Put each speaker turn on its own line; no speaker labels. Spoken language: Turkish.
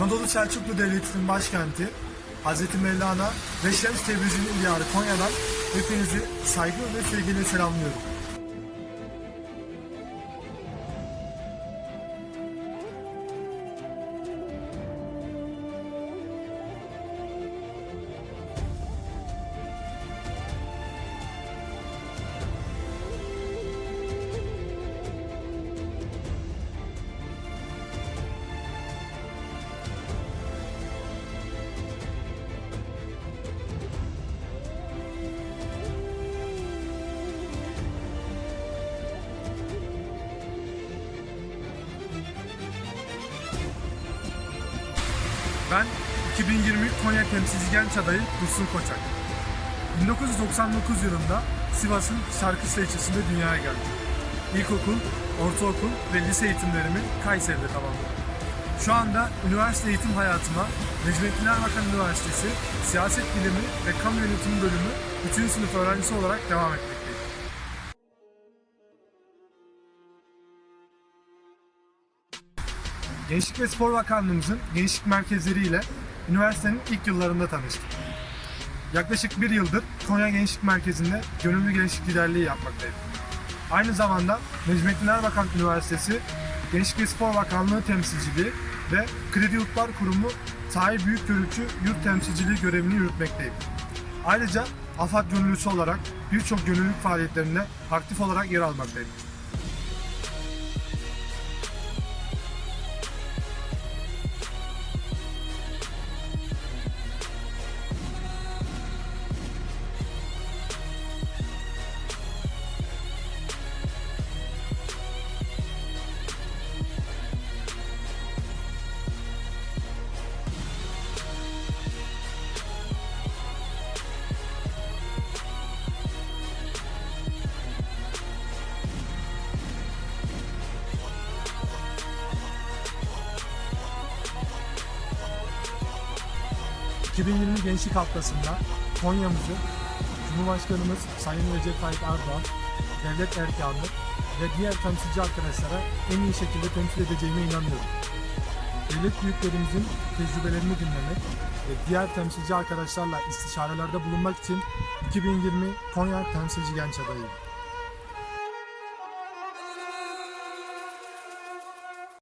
Anadolu Selçuklu Devleti'nin başkenti Hazreti Mevlana ve Şems Tebrizi'nin diyarı Konya'dan hepinizi saygı ve sevgiyle selamlıyorum. Ben 2020 Konya Temsilci Genç Adayı Dursun Koçak. 1999 yılında Sivas'ın Şarkısı ilçesinde dünyaya geldim. İlkokul, ortaokul ve lise eğitimlerimi Kayseri'de tamamladım. Şu anda üniversite eğitim hayatıma Necmettin Erbakan Üniversitesi Siyaset Bilimi ve Kamu Yönetimi Bölümü 3. sınıf öğrencisi olarak devam etmekteyim. Gençlik ve Spor Bakanlığımızın gençlik merkezleriyle üniversitenin ilk yıllarında tanıştım. Yaklaşık bir yıldır Konya Gençlik Merkezi'nde gönüllü gençlik liderliği yapmaktayım. Aynı zamanda Necmettin Erbakan Üniversitesi Gençlik ve Spor Bakanlığı temsilciliği ve Kredi Yurtlar Kurumu Sahi Büyük Gölükçü Yurt Temsilciliği görevini yürütmekteyim. Ayrıca AFAD gönüllüsü olarak birçok gönüllülük faaliyetlerinde aktif olarak yer almaktayım. ...2020 Gençlik Haftası'nda Konya'mızı Cumhurbaşkanımız Sayın Recep Tayyip Erdoğan, devlet erkanı ve diğer temsilci arkadaşlara en iyi şekilde temsil edeceğime inanıyorum. Devlet büyüklerimizin tecrübelerini dinlemek ve diğer temsilci arkadaşlarla istişarelerde bulunmak için 2020 Konya Temsilci Genç Adayıyım.